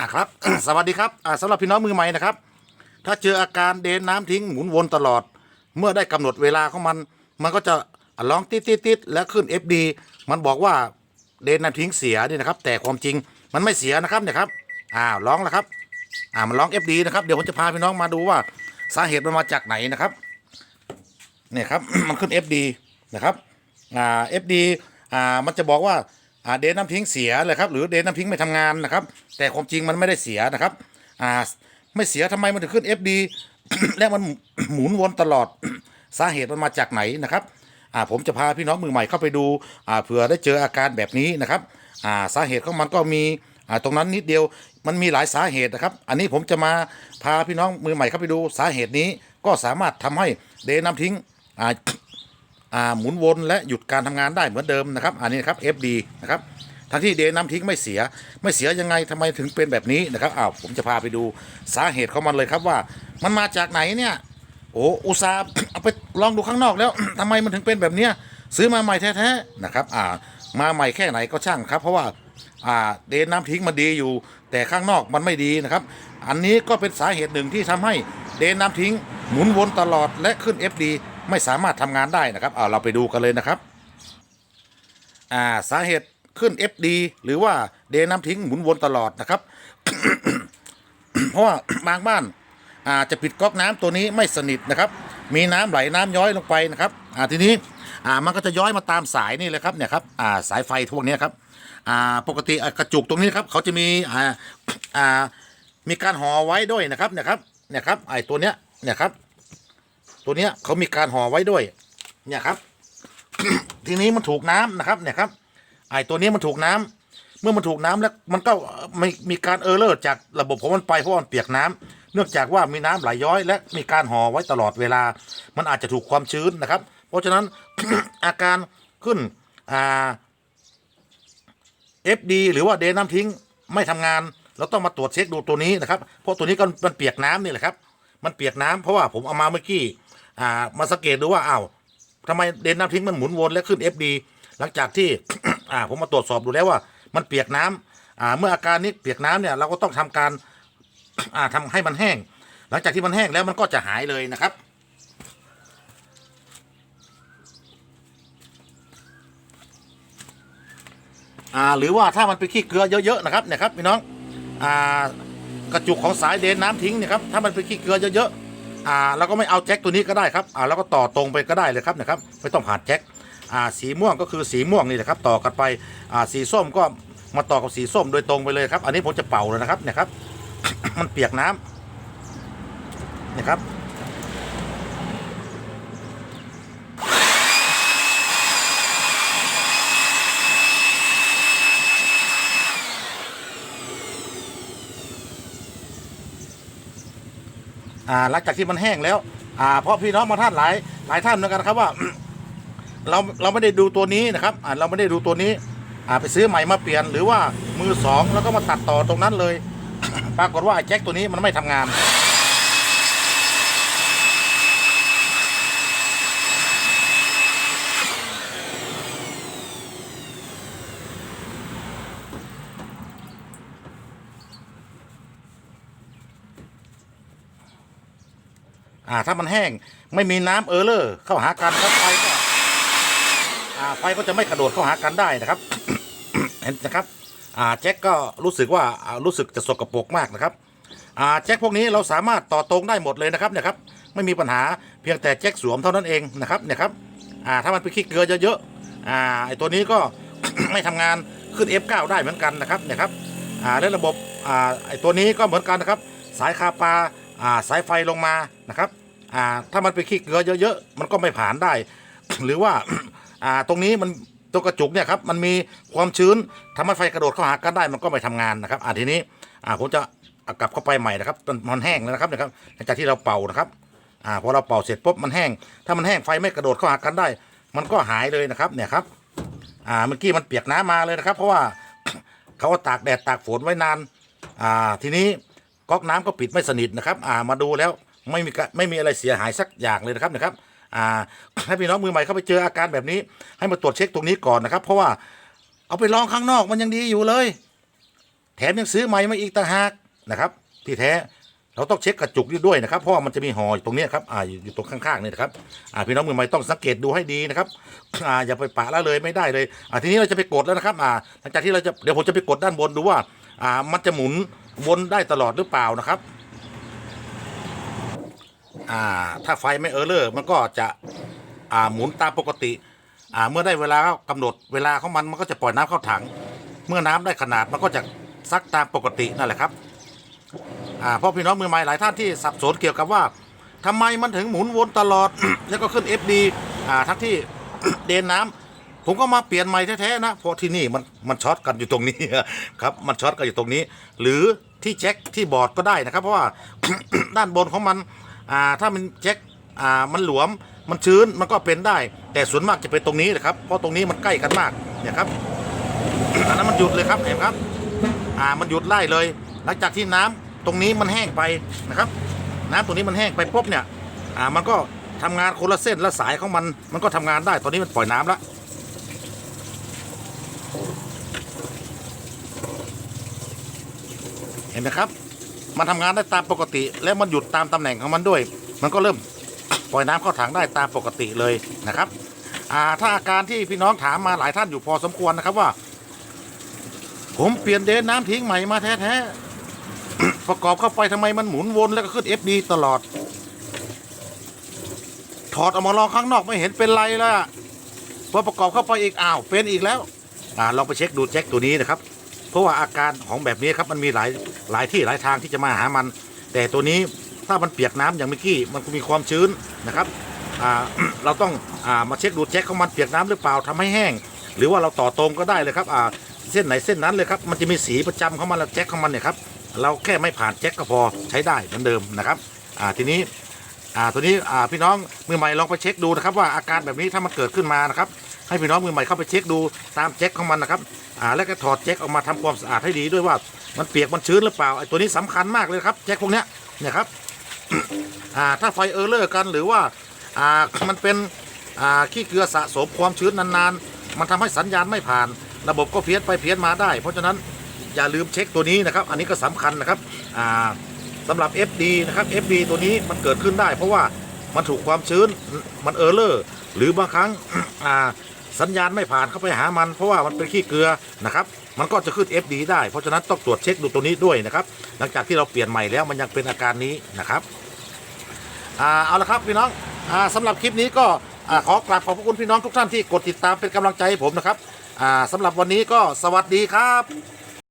อ่าครับ สวัสดีครับอ่าสำหรับพี่น้องมือใหม่นะครับ ถ้าเจออาการเดนน้ำทิ้งหมุนวนตลอด เมื่อได้กำหนดเวลาของมัน มันก็จะร้องติดติดติดแล้วขึ้น FD มันบอกว่าเดนน้ำทิ้งเสียนี่นะครับ แต่ความจริงมันไม่เสียนะครับเนี่ยครับอ่าร้องแล้วครับอ่ามันร้อง FD นะครับเดี๋ยวผมจะพาพี่น้องมาดูว่าสาเหตุมันมาจากไหนนะครับเนี่ยครับมันขึ้น FD นะครับอ่า FD อ่ามันจะบอกว่า อ่าเดนน้ำทิ้งเสียเลยครับหรือเดนน้ำทิ้งไม่ทำงานนะครับ แต่ความจริงมันไม่ได้เสียนะครับอ่าไม่เสียทำไมมันถึงขึ้น FD และมันหมุนวนตลอดสาเหตุมันมาจากไหนนะครับอ่าผมจะพาพี่น้องมือใหม่เข้าไปดูอ่าเผื่อได้เจออาการแบบนี้นะครับอ่าสาเหตุของมันก็มีอ่าตรงนั้นนิดเดียวมันมีหลายสาเหตุนะครับ อันนี้ผมจะมาพาพี่น้องมือใหม่เข้าไปดูสาเหตุนี้ก็สามารถทำให้เดนน้ำทิ้งอ่า หมุนวนและหยุดการทำงานได้เหมือนเดิมนะครับ อันนี้นะครับ FD นะครับทั้งที่เดนน้ำทิ้งไม่เสีย ไม่เสียยังไงทำไมถึงเป็นแบบนี้นะครับอ้าวผมจะพาไปดูสาเหตุของมันเลยครับว่า มันมาจากไหนเนี่ย โอ้อุตส่าห์เอาไปลองดูข้างนอกแล้วทำไมมันถึงเป็นแบบเนี้ยซื้อมาใหม่แท้ๆนะครับ อ่า มาใหม่แค่ไหนก็ช่างครับ เพราะว่าอ่าเดนน้ำทิ้งมันดีอยู่ แต่ข้างนอกมันไม่ดีนะครับ อันนี้ก็เป็นสาเหตุหนึ่งที่ทำให้เดนน้ำทิ้งหมุนวนตลอดและขึ้น FD ไม่สามารถทำงานได้นะครับเอาเราไปดูกันเลยนะครับอ่าสาเหตุขึ้น FD หรือว่าเดนน้ำทิ้งหมุนวนตลอดนะครับ เพราะว่าบางบ้านอาจจะปิดก๊อกน้ำตัวนี้ไม่สนิทนะครับ มีน้ำไหลน้ำย้อยลงไปนะครับอ่าทีนี้อ่ามันก็จะย้อยมาตามสายนี่เลยครับเนี่ยครับอ่าสายไฟพวกนี้ครับอ่าปกติกระจุกตรงนี้ครับเขาจะมีอ่าอ่ามีการห่อไว้ด้วยนะครับเนี่ยครับเนี่ยครับไอ้ตัวเนี้ยเนี่ยครับ ตัวเนี้ยเขามีการห่อไว้ด้วย เนี่ยครับ ทีนี้มันถูกน้ำนะครับ เนี่ยครับ ไอตัวนี้มันถูกน้ำเมื่อมันถูกน้ำแล้วมันก็ไม่มีการเออร์เลอร์จากระบบของมันไปเพราะมันเปียกน้ำเนื่องจากว่ามีน้ำไหลย้อย และมีการห่อไว้ตลอดเวลา มันอาจจะถูกความชื้นนะครับ เพราะฉะนั้นอาการขึ้นอ่า FD หรือว่าเดนน้ำทิ้งไม่ทำงาน เราต้องมาตรวจเช็คดูตัวนี้นะครับ เพราะตัวนี้ก็มันเปียกน้ำนี่แหละครับ มันเปียกน้ำเพราะว่าผมเอามาเมื่อกี้ อ่ามาสังเกตดูว่าอ้าวทำไมเดนน้ำทิ้งมันหมุนวนและขึ้น FD หลังจากที่ อ่าผมมาตรวจสอบดูแล้วว่า มันเปียกน้ำอ่าเมื่ออาการนี้เปียกน้ำเนี่ยเราก็ต้องทำการ อ่าทำให้มันแห้ง หลังจากที่มันแห้งแล้วมันก็จะหายเลยนะครับอ่าหรือว่าถ้ามันเป็นขี้เกลือเยอะๆนะครับเนี่ยครับพี่น้องอ่ากระจุกของสายเดนน้ำทิ้งเนี่ยครับถ้ามันเป็นขี้เกลือเยอะๆ อ่าเราก็ไม่เอาแจ็คตัวนี้ก็ได้ครับอ่าเราก็ต่อตรงไปก็ได้เลยครับนะครับไม่ต้องผ่านแจ็คอ่าสีม่วงก็คือสีม่วงนี่แหละครับต่อกันไปอ่าสีส้มก็มาต่อกับสีส้มโดยตรงไปเลยครับ อันนี้ผมจะเป่าเลยนะครับเนี่ยครับ มันเปียกน้ำเนี่ยครับ อ่าหลังจากที่มันแห้งแล้วอ่าเพราะพี่น้องมาท่านหลายหลายท่านเหมือนกันครับว่า เราเราไม่ได้ดูตัวนี้นะครับอ่าเราไม่ได้ดูตัวนี้อ่าไปซื้อใหม่มาเปลี่ยนหรือว่ามือสองแล้วก็มาตัดต่อตรงนั้นเลย ปรากฏว่าไอ้แจ็คตัวนี้มันไม่ทำงาน อ่าถ้ามันแห้งไม่มีน้ำเออเลอร์เข้าหากันครับไฟก็อ่าไฟก็จะไม่กระโดดเข้าหากันได้นะครับเห็นนะครับอ่าแจ็คก็รู้สึกว่ารู้สึกจะสกปรกมากนะครับอ่าแจ็คพวกนี้เราสามารถต่อตรงได้หมดเลยนะครับเนี่ยครับไม่มีปัญหาเพียงแต่แจ็คสวมเท่านั้นเองนะครับเนี่ยครับอ่าถ้ามันไปขี้เกลือเยอะๆอ่าไอตัวนี้ก็ไม่ทำงานขึ้น F9 ได้เหมือนกันนะครับเนี่ยครับอ่าและระบบอ่าไอตัวนี้ก็เหมือนกันนะครับ สายคาปาอ่าสายไฟลงมานะครับ อ่าถ้ามันไปขี้เกลือเยอะๆมันก็ไม่ผ่านได้ หรือว่าอ่าตรงนี้มันตัวกระจุกเนี่ยครับมันมีความชื้นทำให้ไฟกระโดดเข้าหากันได้มันก็ไม่ทำงานนะครับอ่าทีนี้อ่าผมจะกลับเข้าไปใหม่นะครับมันแห้งแล้วนะครับนะครับหลังจากที่เราเป่านะครับอ่าพอเราเป่าเสร็จปุ๊บมันแห้ง ถ้ามันแห้งไฟไม่กระโดดเข้าหากันได้ มันก็หายเลยนะครับเนี่ยครับอ่าเมื่อกี้มันเปียกน้ำมาเลยนะครับ เพราะว่าเขาตากแดดตากฝนไว้นานอ่าทีนี้ก๊อกน้ำก็ปิดไม่สนิทนะครับอ่ามาดูแล้ว ไม่มีไม่มีอะไรเสียหายสักอย่างเลยนะครับนะครับอ่าให้พี่น้องมือใหม่เข้าไปเจออาการแบบนี้ ให้มาตรวจเช็คตรงนี้ก่อนนะครับ เพราะว่าเอาไปลองข้างนอกมันยังดีอยู่เลย แถมยังซื้อใหม่มาอีกต่างหากนะครับ ที่แท้เราต้องเช็คกระจุกนี่ด้วยนะครับเพราะว่ามันจะมีห่ออยู่ตรงนี้ครับอ่าอยู่อยู่ตรงข้างๆนี่นะครับอ่าพี่น้องมือใหม่ต้องสังเกตดูให้ดีนะครับอ่าอย่าไปปะละเลยไม่ได้เลยอ่าทีนี้เราจะไปกดแล้วนะครับอ่าหลังจากที่เราจะเดี๋ยวผมจะไปกดด้านบนดูว่าอ่ามันจะหมุนวนได้ตลอดหรือเปล่านะครับ อ่าถ้าไฟไม่เออร์เลอร์มันก็จะอ่าหมุนตามปกติอ่าเมื่อได้เวลากำหนดเวลาของมันมันก็จะปล่อยน้ำเข้าถัง เมื่อน้ำได้ขนาดมันก็จะซักตามปกตินั่นแหละครับอ่าเพราะพี่น้องมือใหม่หลายท่านที่สับสนเกี่ยวกับว่าทำไมมันถึงหมุนวนตลอด แล้วก็ขึ้น FD อ่าทั้งที่เดนน้ำผมก็มาเปลี่ยนใหม่แท้ๆนะเพราะที่นี่มันมันช็อตกันอยู่ตรงนี้ครับมันช็อตกันอยู่ตรงนี้ หรือที่แจ็คที่บอร์ดก็ได้นะครับ เพราะว่าด้านบนของมัน อ่าถ้ามันแจ็คอ่ามันหลวมมันชื้นมันก็เป็นได้ แต่ส่วนมากจะเป็นตรงนี้แหละครับเพราะตรงนี้มันใกล้กันมากเนี่ยครับอันนั้นมันหยุดเลยครับเห็นครับอ่ามันหยุดไล่เลย หลังจากที่น้ำตรงนี้มันแห้งไปนะครับ น้ำตรงนี้มันแห้งไปปุ๊บเนี่ยอ่ามันก็ทำงานคนละเส้นละสายของมันมันก็ทำงานได้ตอนนี้มันปล่อยน้ำแล้วเห็นไหมครับ มันทำงานได้ตามปกติ และมันหยุดตามตำแหน่งของมันด้วย มันก็เริ่มปล่อยน้ำเข้าถังได้ตามปกติเลยนะครับอ่าถ้าอาการที่พี่น้องถามมาหลายท่านอยู่พอสมควรนะครับว่า ผมเปลี่ยนเดนน้ำทิ้งใหม่มาแท้ๆประกอบเข้าไปทำไมมันหมุนวนแล้วก็ขึ้น FD ตลอด ถอดออกมาลองข้างนอกไม่เห็นเป็นไรแล้วอะพอประกอบเข้าไปอีกอ้าวเป็นอีกแล้วอ่าลองไปเช็คดูแจ็คตัวนี้นะครับ เพราะว่าอาการของแบบนี้ครับมันมีหลายหลายที่หลายทางที่จะมาหามัน แต่ตัวนี้ถ้ามันเปียกน้ำอย่างเมื่อกี้มันก็มีความชื้นนะครับเราต้องอามาเช็คดูแจ็คของมันเปียกน้ำหรือเปล่าทำให้แห้ง หรือว่าเราต่อตรงก็ได้เลยครับเส้นไหนเส้นนั้นเลยครับมันจะมีสีประจำของมันแล้วแจ็คของมันเนี่ยครับเราแค่ไม่ผ่านแจ็คก็พอใช้ได้เหมือนเดิมนะครับทีนี้ อ่าตัวนี้อ่าพี่น้องมือใหม่ลองไปเช็คดูนะครับว่าอาการแบบนี้ถ้ามันเกิดขึ้นมานะครับให้พี่น้องมือใหม่เข้าไปเช็คดูตามแจ็คของมันนะครับอ่าแล้วก็ถอดแจ็คออกมาทำความสะอาดให้ดีด้วยว่ามันเปียกมันชื้นหรือเปล่าไอ้ตัวนี้สำคัญมากเลยครับแจ็คพวกเนี้ยเนี่ยครับอ่าถ้าไฟเออร์เลอร์กันหรือว่าอ่ามันเป็นอ่าขี้เกลือสะสมความชื้นนานๆ มันทำให้สัญญาณไม่ผ่าน ระบบก็เพี้ยนไปเพี้ยนมาได้ เพราะฉะนั้นอย่าลืมเช็คตัวนี้นะครับ อันนี้ก็สำคัญนะครับอ่า สำหรับ FD นะครับ FD ตัวนี้มันเกิดขึ้นได้ เพราะว่ามันถูกความชื้นมันเออร์เลอร์หรือบางครั้งสัญญาณไม่ผ่านเข้าไปหามัน เพราะว่ามันเป็นขี้เกลือนะครับมันก็จะขึ้น FD ได้เพราะฉะนั้นต้องตรวจเช็คดูตัวนี้ด้วยนะครับหลังจากที่เราเปลี่ยนใหม่แล้วมันยังเป็นอาการนี้นะครับเอาละครับพี่น้องอ่าสำหรับคลิปนี้ก็ขอกราบขอบพระคุณพี่น้องทุกท่านที่กดติดตามเป็นกำลังใจให้ผมนะครับอ่าสำหรับวันนี้ก็สวัสดีครับ